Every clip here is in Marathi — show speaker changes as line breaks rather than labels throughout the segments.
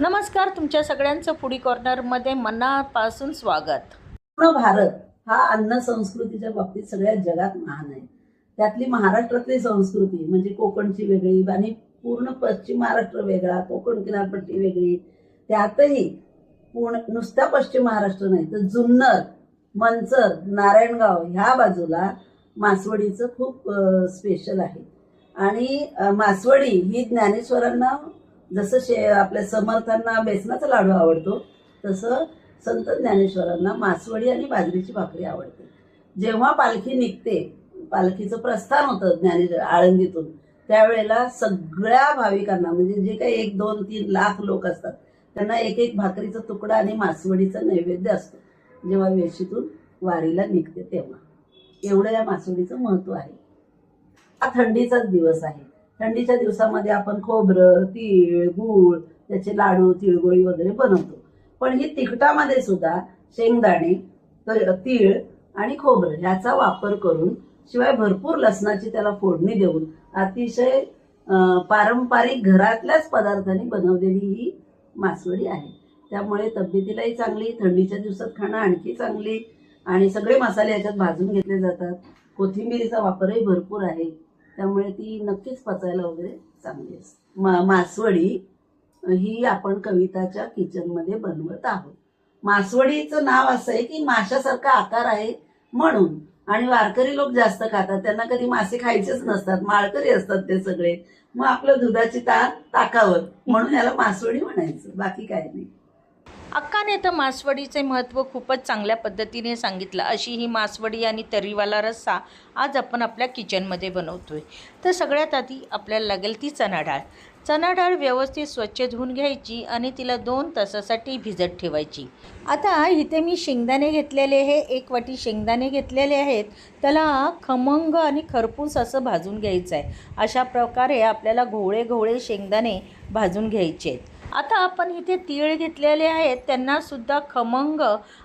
नमस्कार तुमच्या सगळ्यांचं फुडी कॉर्नरमध्ये मनापासून स्वागत.
पूर्ण भारत हा अन्न संस्कृतीच्या बाबतीत सगळ्या जगात महान आहे. त्यातली महाराष्ट्रातली संस्कृती म्हणजे कोकणची वेगळी आणि पूर्ण पश्चिम महाराष्ट्र वेगळा कोकण किनारपट्टी वेगळी. त्यातही पूर्ण नुसता पश्चिम महाराष्ट्र नाही तर जुन्नर मंचर नारायणगाव ह्या बाजूला मासवडीचं खूप स्पेशल आहे. आणि मासवडी ही ज्ञानेश्वरांना जसं शे आपल्या समर्थांना बेसनाचा लाडू आवडतो तसं संत ज्ञानेश्वरांना मासवडी आणि बाजरीची भाकरी आवडते. जेव्हा पालखी निघते पालखीचं प्रस्थान होतं ज्ञानेश्वर आळंदीतून त्यावेळेला सगळ्या भाविकांना म्हणजे जे काही एक दोन तीन लाख लोक असतात त्यांना एक एक भाकरीचा तुकडा आणि मासवडीचा नैवेद्य असतो. जेव्हा वेशीतून वारीला निघते तेव्हा. एवढं या मासवडीचं महत्त्व आहे. हा थंडीचाच दिवस आहे. थंडीच्या दिवसामध्ये आपण खोबरं तीळ गूळ त्याचे लाडू तिळगोळी वगैरे बनवतो. पण ही तिखटामध्ये सुद्धा शेंगदाणे त- तीळ आणि खोबरं ह्याचा वापर करून शिवाय भरपूर लसणाची त्याला फोडणी देऊन अतिशय पारंपरिक घरातल्याच पदार्थांनी बनवलेली ही मासवडी आहे. त्यामुळे तब्येतीलाही चांगली थंडीच्या दिवसात खाणं आणखी चांगली आणि सगळे मसाले याच्यात भाजून घेतले जातात. कोथिंबिरीचा वापरही भरपूर आहे. त्यामुळे ती नक्कीच पचायला वगैरे चांगली असते. मा मासवडी ही आपण कविताच्या किचनमध्ये बनवत आहोत. मासवडीचं नाव असं आहे की माशासारखा आकार आहे म्हणून. आणि वारकरी लोक जास्त खातात. त्यांना कधी मासे खायचेच नसतात. माळकरी असतात ते सगळे. मग आपलं दुधाची ताक ताकावर म्हणून याला मासवडी म्हणायचं. बाकी काही नाही.
अक्काने तर मासवडीचे महत्त्व खूपच चांगल्या पद्धतीने सांगितलं. अशी ही मासवडी आणि तरीवाला रस्सा आज आपण आपल्या किचनमध्ये बनवतोय. तर सगळ्यात आधी आपल्याला लागेल ती चणा डाळ. चणा डाळ व्यवस्थित स्वच्छ धुवून घ्यायची आणि तिला दोन तासासाठी भिजत ठेवायची. आता इथे मी शेंगदाणे घेतलेले हे एक वाटी शेंगदाणे घेतलेले आहेत. त्याला खमंग आणि खरपूस असं भाजून घ्यायचं आहे अशा प्रकारे आपल्याला घोळे घोळे शेंगदाणे भाजून घ्यायचे आहेत. आता आपण इथे तीळ घेतलेले आहेत. त्यांनासुद्धा खमंग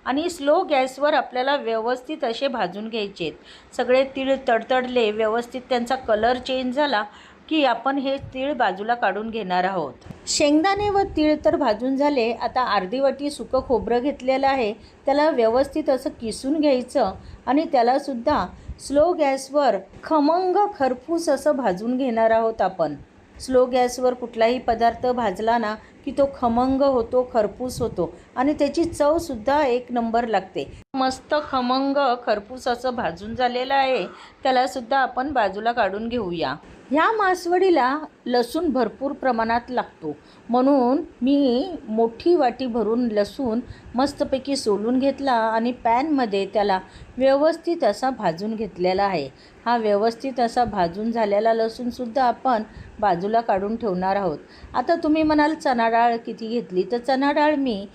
आणि स्लो गॅसवर आपल्याला व्यवस्थित असे भाजून घ्यायचे आहेत. सगळे तीळ तडतडले व्यवस्थित त्यांचा कलर चेंज झाला की आपण हे तीळ बाजूला काढून घेणार आहोत. शेंगदाणे व तीळ तर भाजून झाले. आता अर्धी वाटी सुकं खोबरं घेतलेलं आहे. त्याला व्यवस्थित असं किसून घ्यायचं आणि त्यालासुद्धा स्लो गॅसवर खमंग खरपूस असं भाजून घेणार आहोत आपण. स्लो गॅसवर कुठलाही पदार्थ भाजला ना की तो खमंग होतो खरपूस होतो आणि त्याची चवसुद्धा एक नंबर लागते. मस्त खमंग खरपूस असं भाजून झालेलं आहे. त्यालासुद्धा आपण बाजूला काढून घेऊया. ह्या मासवडीला लसूण भरपूर प्रमाणात लागतो. म्हणून मी मोठी वाटी भरून लसूण मस्तपैकी सोलून घेतला आणि पॅनमध्ये त्याला व्यवस्थित असा भाजून घेतलेला आहे. हा व्यवस्थित असा भाजून झालेला लसूणसुद्धा आपण बाजूला काढून ठेवणार आहोत. आता तुम्ही म्हणाल चणा डाळ किती घेतली? तर चणा डाळ मी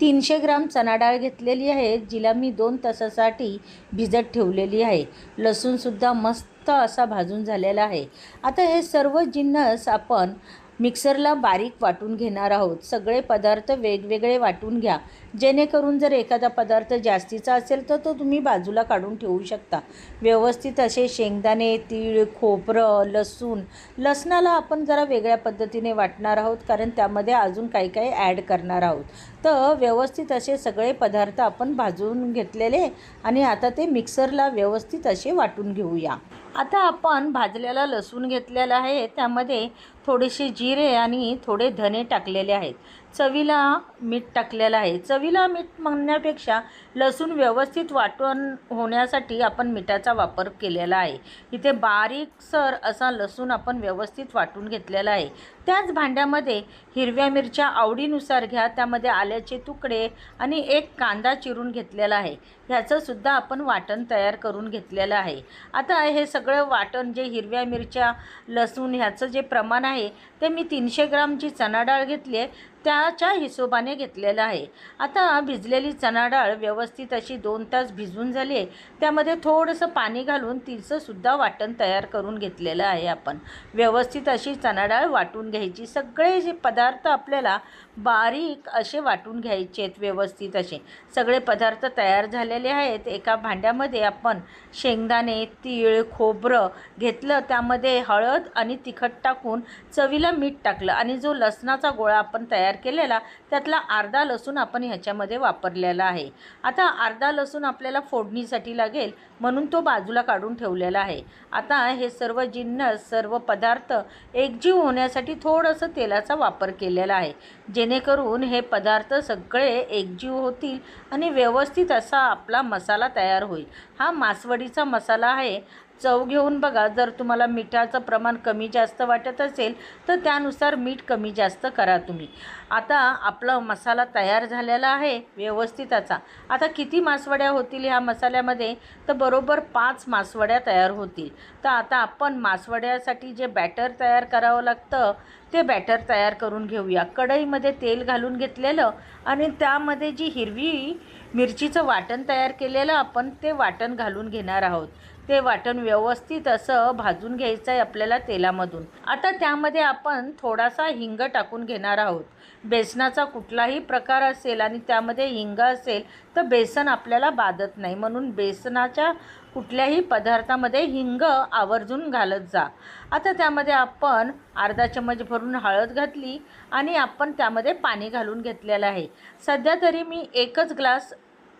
तीनशे ग्राम चणा डाळ घेतलेली आहे जिला मी दोन तासासाठी भिजत ठेवलेली आहे. लसूणसुद्धा मस्त असा भाजून झालेला आहे. आता हे सर्व जिन्नस आपण मिक्सरला बारीक वाटून घेणार आहोत. सगळे पदार्थ वेगवेगळे वाटून घ्या. जेणेकरून जर एखादा पदार्थ जास्तीचा असेल तर तो तुम्ही बाजूला काढून ठेवू शकता. व्यवस्थित असे शेंगदाणे तीळ खोबरं लसूण लसणाला आपण जरा वेगळ्या पद्धतीने वाटणार आहोत कारण त्यामध्ये अजून काही काही ॲड करणार आहोत. तर व्यवस्थित असे सगळे पदार्थ आपण भाजून घेतलेले आणि आता ते मिक्सरला व्यवस्थित असे वाटून घेऊया. आता आपण भाजलेला लसूण घेतलेला आहे. त्यामध्ये थोडेसे जिरे आणि थोडे धने टाकलेले आहेत. चवीला मीठ टाकलेलं आहे. चवीला मीठ म्हणण्यापेक्षा लसूण व्यवस्थित वाटण होण्यासाठी आपण मिठाचा वापर केलेला आहे. इथे बारीकसर असा लसूण आपण व्यवस्थित वाटून घेतलेला आहे. त्याच भांड्यामध्ये हिरव्या मिरच्या आवडीनुसार घ्या. त्यामध्ये आल्याचे तुकडे आणि एक कांदा चिरून घेतलेला आहे. ह्याचंसुद्धा आपण वाटण तयार करून घेतलेलं आहे. आता हे सगळं वाटण जे हिरव्या मिरच्या लसूण ह्याचं जे प्रमाण आहे. ते मी तीनशे ग्रामची चणा डाळ घेतली आहे. त्याच्या हिशोबाने घेतलेलं आहे. आता भिजलेली चणाडाळ व्यवस्थित अशी दोन तास भिजून झाली आहे. त्यामध्ये थोडंसं पाणी घालून तिचंसुद्धा वाटण तयार करून घेतलेलं आहे आपण. व्यवस्थित अशी चणाडाळ वाटून घ्यायची. सगळे जे पदार्थ आपल्याला बारीक असे वाटून घ्यायचे आहेत व्यवस्थित असे. सगळे पदार्थ तयार झालेले आहेत. एका भांड्यामध्ये आपण शेंगदाणे तीळ खोबरं घेतलं. त्यामध्ये हळद आणि तिखट टाकून चवीला मीठ टाकलं आणि जो लसणाचा गोळा आपण तयार तयार केलेला त्यातला अर्धा लसूण आपण ह्याच्यामध्ये वापरलेला आहे. आता अर्धा लसूण आपल्याला फोडणीसाठी लागेल म्हणून तो बाजूला काढून ठेवलेला आहे. आता हे सर्व जिन्नस सर्व पदार्थ एकजीव होण्यासाठी थोडंसं तेलाचा वापर केलेला आहे. जेणेकरून हे पदार्थ सगळे एकजीव होतील आणि व्यवस्थित असा आपला मसाला तयार होईल. हा मासवडीचा मसाला आहे. चव घेऊन बघा जर तुम्हाला मिठाचं प्रमाण कमी जास्त वाटत असेल तर त्यानुसार मीठ कमी जास्त करा तुम्ही. आता आपला मसाला तयार झालेला आहे व्यवस्थित असा आता किती मासवड्या होतील ह्या मसाल्यामध्ये? तर बरोबर पाच मासवड्या तयार होतील. तर आता आपण मासवड्यासाठी जे बॅटर तयार करावं लागतं ते बॅटर तयार करून घेऊया. कढईमध्ये तेल घालून घेतलेलं आणि त्यामध्ये जी हिरवी मिरचीचं वाटण तयार केलेलं आपण ते वाटण घालून घेणार आहोत. ते वाटण व्यवस्थित असं भाजून घ्यायचं आहे आपल्याला तेलामधून. आता त्यामध्ये आपण थोडासा हिंग टाकून घेणार आहोत. बेसनाचा कुठलाही प्रकार असेल आणि त्यामध्ये हिंग असेल तर बेसन आपल्याला बाधत नाही. म्हणून बेसनाच्या कुठल्याही पदार्थामध्ये हिंग आवर्जून घालत जा. आता त्यामध्ये आपण अर्धा चम्मच भरून हळद घातली आणि आपण त्यामध्ये पाणी घालून घेतलेलं आहे. सध्या तरी मी एकच ग्लास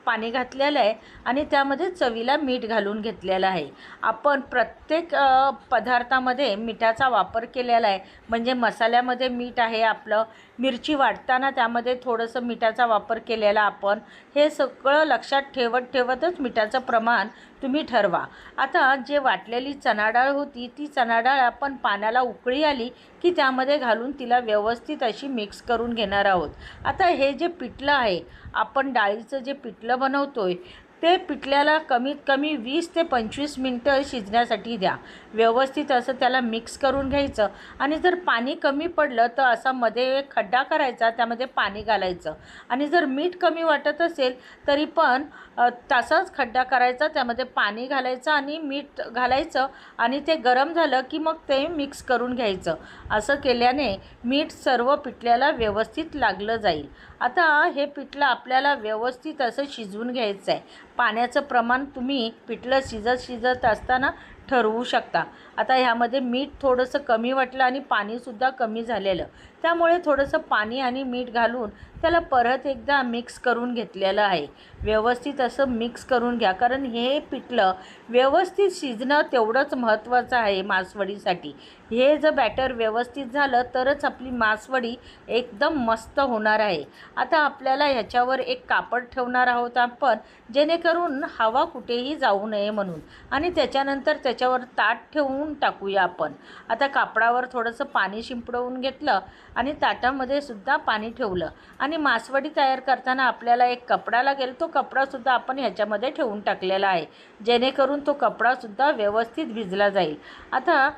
पाणी घातलेलं आहे आणि त्यामध्ये चवीला मीठ घालून घेतलेलं आहे. आपण प्रत्येक पदार्थामध्ये मिठाचा वापर केलेला आहे. म्हणजे मसाल्यामध्ये मीठ आहे आपलं. मिरची वाटताना त्यामध्ये थोडंसं मिठाचा वापर केलेला आपण. हे सगळं लक्षात ठेवत ठेवतच मिठाचं प्रमाण तुम्ही ठरवा. आता जे वाटलेली चणा डाळ होती ती चणाडाळ आपण पाण्याला उकळी आली की त्यामध्ये घालून तिला व्यवस्थित अशी मिक्स करून घेणार आहोत. आता हे जे पिठलं आहे आपण डाळीचं जे पिठलं बनवतो आहे ते पिठल्याला कमीत कमी वीस ते पंचवीस मिनटं शिजण्यासाठी द्या. व्यवस्थित असं त्याला मिक्स करून घ्यायचं. आणि जर पाणी कमी पडलं तर असा मध्ये खड्डा करायचा त्यामध्ये पाणी घालायचं. आणि जर मीठ कमी वाटत असेल तरी पण तसाच खड्डा करायचा त्यामध्ये पाणी घालायचं आणि मीठ घालायचं आणि ते गरम झालं की मग ते मिक्स करून घ्यायचं. असं केल्याने मीठ सर्व पिठल्याला व्यवस्थित लागलं जाईल. आता हे पिठलं आपल्याला व्यवस्थित असं शिजवून घ्यायचं आहे पाण्याचं प्रमाण तुम्ही पिठलं शिजत शिजत असताना ठरवू शकता. आता ह्यामध्ये मीठ थोडंसं कमी वाटलं आणि पाणीसुद्धा कमी झालेलं. त्यामुळे थोडंसं पाणी आणि मीठ घालून त्याला परत एकदा मिक्स करून घेतलेलं आहे. व्यवस्थित असं मिक्स करून घ्या. कारण हे पिठलं व्यवस्थित शिजणं तेवढंच महत्त्वाचं आहे मासवडीसाठी. हे जर बॅटर व्यवस्थित झालं तरच आपली मासवडी एकदम मस्त होणार आहे. आता आपल्याला ह्याच्यावर एक कापड ठेवणार आहोत आपण जेणेकरून हवा कुठेही जाऊ नये म्हणून. आणि त्याच्यानंतर त्याच्यावर ताट ठेवून टाकूया आपण. आता कापडावर थोडंसं पाणी शिंपडवून घेतलं आणि ताटामध्ये सुद्धा पाणी ठेवलं. आणि मासवडी तयार करताना आपल्याला एक कपडा लागेल तो कपडासुद्धा आपण ह्याच्यामध्ये ठेवून टाकलेला आहे. जेणेकरून तो कपडासुद्धा व्यवस्थित भिजला जाईल. आता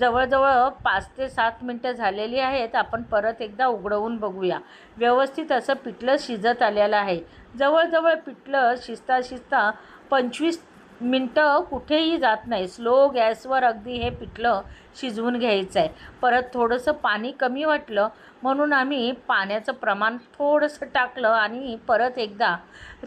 जवळजवळ पाच ते सात मिनटं झालेली आहेत आपण परत एकदा उघडवून बघूया. व्यवस्थित असं पिठलं शिजत आलेलं आहे. जवळजवळ पिठलं शिजता शिजता पंचवीस मिनटं कुठेही जात नाही. स्लो गॅसवर अगदी हे पिठलं शिजवून घ्यायचं आहे परत थोडंसं पाणी कमी वाटलं म्हणून आम्ही पाण्याचं प्रमाण थोडंसं टाकलं आणि परत एकदा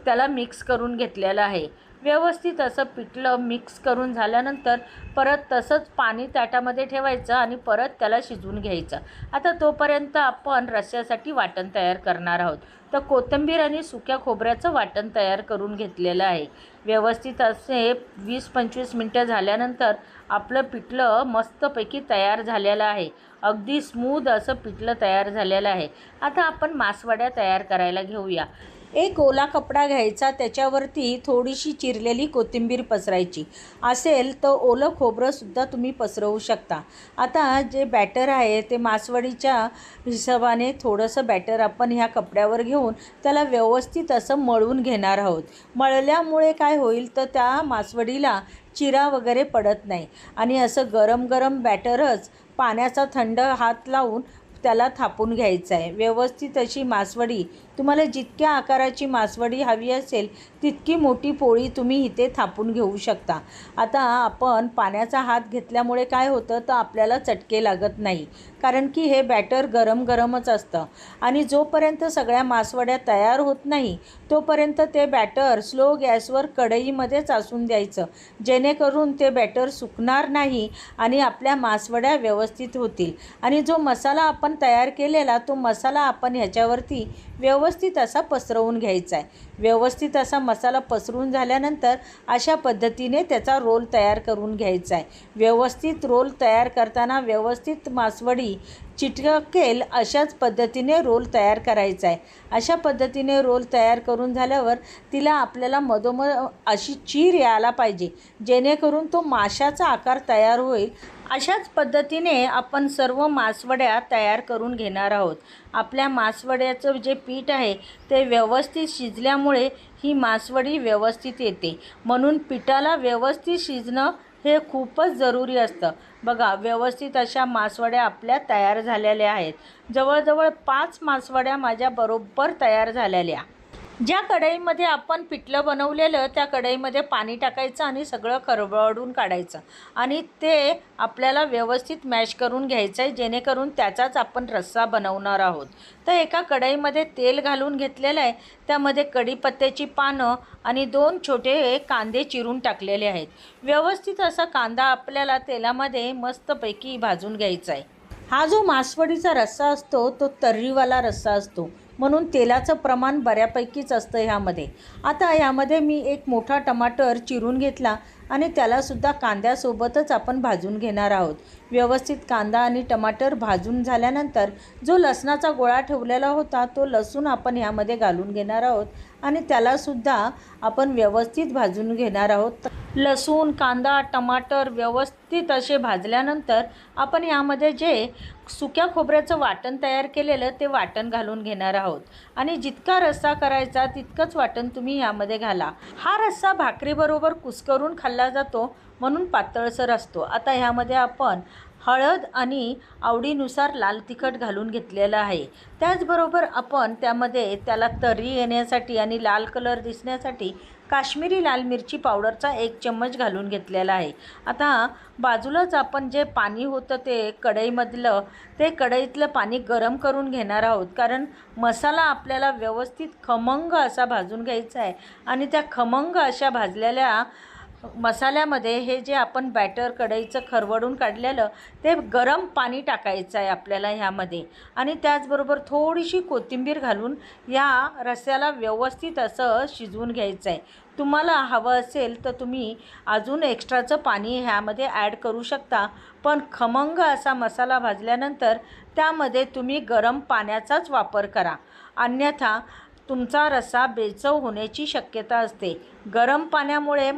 त्याला मिक्स करून घेतलेलं आहे. व्यवस्थित असं पिठलं मिक्स करून झाल्यानंतर परत तसंच पाणी ताटामध्ये ठेवायचं आणि परत त्याला शिजवून घ्यायचं. आता तोपर्यंत आपण रस्स्यासाठी वाटण तयार करणार आहोत. तर कोथिंबीर आणि सुक्या खोबऱ्याचं वाटण तयार करून घेतलेलं आहे. व्यवस्थित असे वीस पंचवीस मिनटं झाल्यानंतर आपलं पिठलं मस्तपैकी तयार झालेलं आहे. अगदी स्मूद असं पिठलं तयार झालेलं आहे. आता आपण मासवड्या तयार करायला घेऊया. एक ओला कपडा घ्यायचा त्याच्यावरती थोडीशी चिरलेली कोथिंबीर पसरायची. असेल तर ओलं खोबरंसुद्धा तुम्ही पसरवू शकता. आता जे बॅटर आहे ते मासवडीच्या हिशोबाने थोडंसं बॅटर आपण ह्या कपड्यावर घेऊन त्याला व्यवस्थित असं मळून घेणार आहोत. मळल्यामुळे काय होईल तर त्या मासवडीला चिरा वगैरे पडत नाही. आणि असं गरम गरम बॅटरच पाण्याचा थंड हात लावून त्याला थापून घ्यायचं आहे. व्यवस्थित अशी मासवडी तुम्हाला जितक्या आकाराची मासवडी हवी असेल तितकी मोठी पोळी तुम्ही इथे थापून घेऊ शकता. आता आपण पाण्याचा हात घेतल्यामुळे काय होतं तर आपल्याला चटके लागत नाही. कारण की हे बॅटर गरम गरमच असतं. आणि जोपर्यंत सगळ्या मासवड्या तयार होत नाही तोपर्यंत ते बॅटर स्लो गॅसवर कढईमध्येच असून द्यायचं. जेणेकरून ते बॅटर सुकणार नाही आणि आपल्या मासवड्या व्यवस्थित होतील. आणि जो मसाला आपण तयार केलेला तो मसाला आपण ह्याच्यावरती व्यवस्थित व्यवस्थित असा पसरवून घ्यायचा आहे. व्यवस्थित असा मसाला पसरून झाल्यानंतर अशा पद्धतीने त्याचा रोल तयार करून घ्यायचा आहे. व्यवस्थित रोल तयार करताना व्यवस्थित मासवडी चिटकेल अशाच पद्धतीने रोल तयार करायचा आहे. अशा पद्धतीने रोल तयार करून झाल्यावर तिला आपल्याला मधोमध अशी चीर यायला पाहिजे. जेणेकरून तो माशाचा आकार तयार होईल अशाच पद्धतीने आपण सर्व मासवड्या तयार करून घेणार आहोत. आपल्या मासवड्याचं जे पीठ आहे ते व्यवस्थित शिजल्यामुळे ही मासवडी व्यवस्थित येते. म्हणून पिठाला व्यवस्थित शिजणं हे खूपच जरुरी असतं. बघा व्यवस्थित अशा मासवड्या आपल्या तयार झालेल्या आहेत. जवळजवळ पाच मासवड्या माझ्या बरोबर तयार झालेल्या. ज्या कढईमध्ये आपण पिठलं बनवलेलं त्या कढईमध्ये पाणी टाकायचं आणि सगळं खरबडून काढायचं. आणि ते आपल्याला व्यवस्थित मॅश करून घ्यायचं आहे जेणेकरून त्याचाच आपण रस्सा बनवणार आहोत. तर एका कढईमध्ये तेल घालून घेतलेलं आहे. त्यामध्ये कढीपत्त्याची पानं आणि दोन छोटे कांदे चिरून टाकलेले आहेत. व्यवस्थित असा कांदा आपल्याला तेलामध्ये मस्तपैकी भाजून घ्यायचा आहे हा जो मासवडीचा रस्सा असतो तो तर्रीवाला रस्सा असतो. म्हणून तेलाचं प्रमाण बऱ्यापैकीच असतं ह्यामध्ये. आता ह्यामध्ये मी एक मोठा टमाटर चिरून घेतला आणि त्यालासुद्धा कांद्यासोबतच आपण भाजून घेणार आहोत. व्यवस्थित कांदा आणि टमाटर भाजून झाल्यानंतर जो लसणाचा गोळा ठेवलेला होता तो लसूण आपण ह्यामध्ये घालून घेणार आहोत आणि त्यालासुद्धा आपण व्यवस्थित भाजून घेणार आहोत. लसूण कांदा टमाटर व्यवस्थित असे भाजल्यानंतर आपण यामध्ये जे सुक्या खोबऱ्याचं वाटण तयार केलेलं ते वाटण घालून घेणार आहोत. आणि जितका रस्सा करायचा तितकंच वाटण तुम्ही यामध्ये घाला. हा रस्सा भाकरीबरोबर कुस्करून खाल्ला जातो म्हणून पातळसर असतो. आता ह्यामध्ये आपण हळद आणि आवडीनुसार लाल तिखट घालून घेतलेलं आहे. त्याचबरोबर आपण त्यामध्ये त्याला तर्री येण्यासाठी आणि लाल कलर दिसण्यासाठी काश्मीरी लाल मिरची पावडरचा एक चम्मच घालून घेतलेला आहे. आता बाजूलाच आपण जे पाणी होतं ते कढईमधलं ते कढईतलं पाणी गरम करून घेणार आहोत. कारण मसाला आपल्याला व्यवस्थित खमंग असा भाजून घ्यायचा आहे आणि त्या खमंग अशा भाजलेल्या मसाल्यामध्ये हे जे आपण बॅटर कढईचं खरवडून काढलेलं ते गरम पाणी टाकायचं आहे आपल्याला ह्यामध्ये. आणि त्याचबरोबर थोडीशी कोथिंबीर घालून या रस्याला व्यवस्थित असं शिजवून घ्यायचं आहे. तुम्हाला हवं असेल तर तुम्ही अजून एक्स्ट्राचं पाणी ह्यामध्ये ॲड करू शकता. पण खमंग असा मसाला भाजल्यानंतर त्यामध्ये तुम्ही गरम पाण्याचाच वापर करा. अन्यथा तुमचा रस्सा बेचव होण्याची शक्यता असते. गरम पाण्यामुळे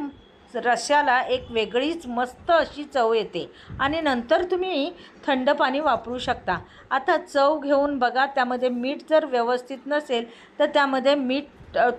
रश्याला एक वेगळीच मस्त अशी चव येते. आणि नंतर तुम्ही थंड पाणी वापरू शकता. आता चव घेऊन बघा त्यामध्ये मीठ जर व्यवस्थित नसेल तर त्यामध्ये मीठ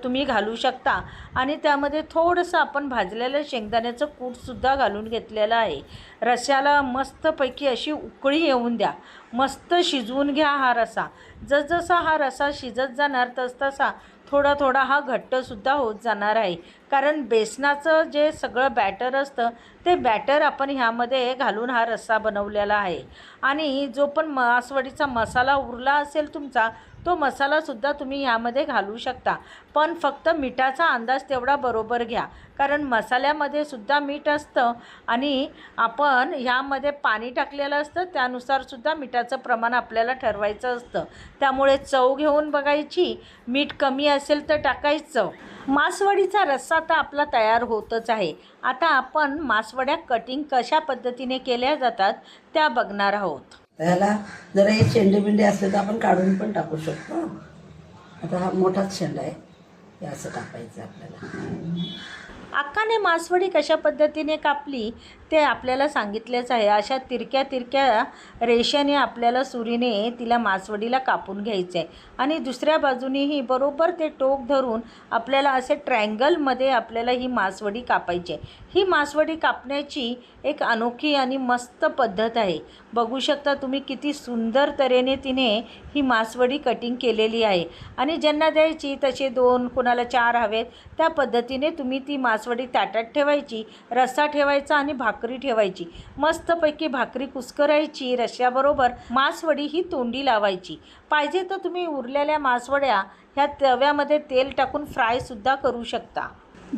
तुम्ही घालू शकता. आणि त्यामध्ये थोडंसं आपण भाजलेलं शेंगदाण्याचं कूटसुद्धा घालून घेतलेलं आहे. रश्याला मस्तपैकी अशी उकळी येऊन द्या. मस्त शिजवून घ्या हा रसा. जसजसा हा रसा शिजत जाणार तसतसा थोडा थोडा हा घट्टसुद्धा होत जाणार आहे. कारण बेसनाचं जे सगळं बॅटर असतं ते बॅटर आपण ह्यामध्ये घालून हा रस्सा बनवलेला आहे. आणि जो पण मासवडीचा मसाला उरला असेल तुमचा तो मसालासुद्धा तुम्ही ह्यामध्ये घालू शकता. पण फक्त मिठाचा अंदाज तेवढा बरोबर घ्या. कारण मसाल्यामध्ये सुद्धा मीठ असतं आणि आपण ह्यामध्ये पाणी टाकलेलं असतं त्यानुसारसुद्धा मिठाचं प्रमाण आपल्याला ठरवायचं असतं. त्यामुळे चव घेऊन बघायची. मीठ कमी असेल तर टाकायचं. मासवडीचा रस्सा तर आपला तयार होतच आहे. आता आपण मासवड्या कटिंग कशा पद्धतीने केल्या जातात त्या बघणार आहोत.
त्याला जरा हे शेंडे बिंडे असले तर आपण काढून पण टाकू शकतो. आता हा मोठाच शेंडा आहे. हे असं कापायचं आपल्याला.
अक्काने मासवडी कशा पद्धतीने कापली? ते आपल्याला सांगितलेच आहे. अशा तिरक्या तिरक्या रेषेने आपल्याला सुरीने तिला मासवडीला कापून घ्यायचं आहे आणि दुसऱ्या बाजूनेही बरोबर ते टोक धरून आपल्याला असे ट्रँगलमध्ये आपल्याला ही मासवडी कापायची आहे ही मासवडी कापण्याची एक अनोखी आणि मस्त पद्धत आहे. बघू शकता तुम्ही किती सुंदर तऱ्हेने तिने ही मासवडी कटिंग केलेली आहे. आणि ज्यांना द्यायची तसे दोन कोणाला चार हवेत त्या पद्धतीने तुम्ही ती मासवडी ताटात ठेवायची रस्सा ठेवायचा आणि भाक भाकरी ठेवायची. मस्तपैकी भाकरी कुस्करायची रश्श्याबरोबर मासवडी ही तोंडी लावायची. पाहिजे तर तुम्ही उरलेल्या मासवड्या ह्या तव्यामध्ये तेल टाकून फ्रायसुद्धा करू शकता.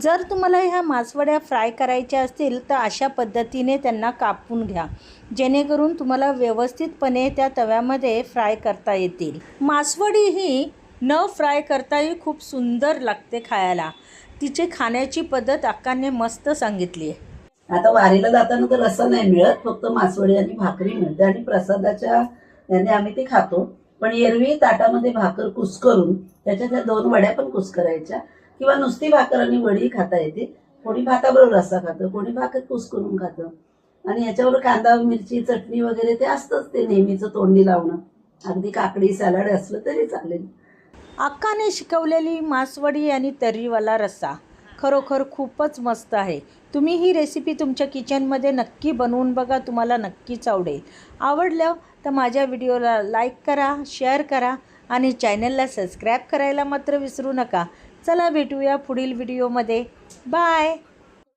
जर तुम्हाला ह्या मासवड्या फ्राय करायच्या असतील तर अशा पद्धतीने त्यांना कापून घ्या. जेणेकरून तुम्हाला व्यवस्थितपणे त्या तव्यामध्ये फ्राय करता येतील. मासवडी ही न फ्राय करताही खूप सुंदर लागते खायला. तिचे खाण्याची पद्धत अक्काने मस्त सांगितली आहे.
आता वारीला जाताना तर रस्सा नाही मिळत फक्त मासवडी आणि भाकरी मिळते आणि प्रसादाच्या याने आम्ही ते खातो. पण एरवी ताटामध्ये भाकर कुस्करून त्याच्या त्या दोन वड्या पण कुस्करायच्या किंवा नुसती भाकर आणि वडी खाता येते. कोणी भाताबरोबर रस्सा खातं कोणी भाकर कुस्करून खातं. आणि याच्यावर कांदा मिरची चटणी वगैरे ते असतंच ते नेहमीचं तोंडी लावणं. अगदी काकडी सॅलड असलं तरी चालेल.
अक्काने शिकवलेली मासवडी आणि तर्रीवाला रस्सा. खरोखर खूपच मस्त आहे. तुम्ही ही रेसिपी तुमच्या किचनमध्ये नक्की बनवून बघा तुम्हाला नक्कीच आवडेल. आवडलं तर माझ्या व्हिडिओला लाईक करा शेअर करा आणि चॅनलला सबस्क्राईब करायला मात्र विसरू नका. चला भेटूया पुढील व्हिडिओमध्ये बाय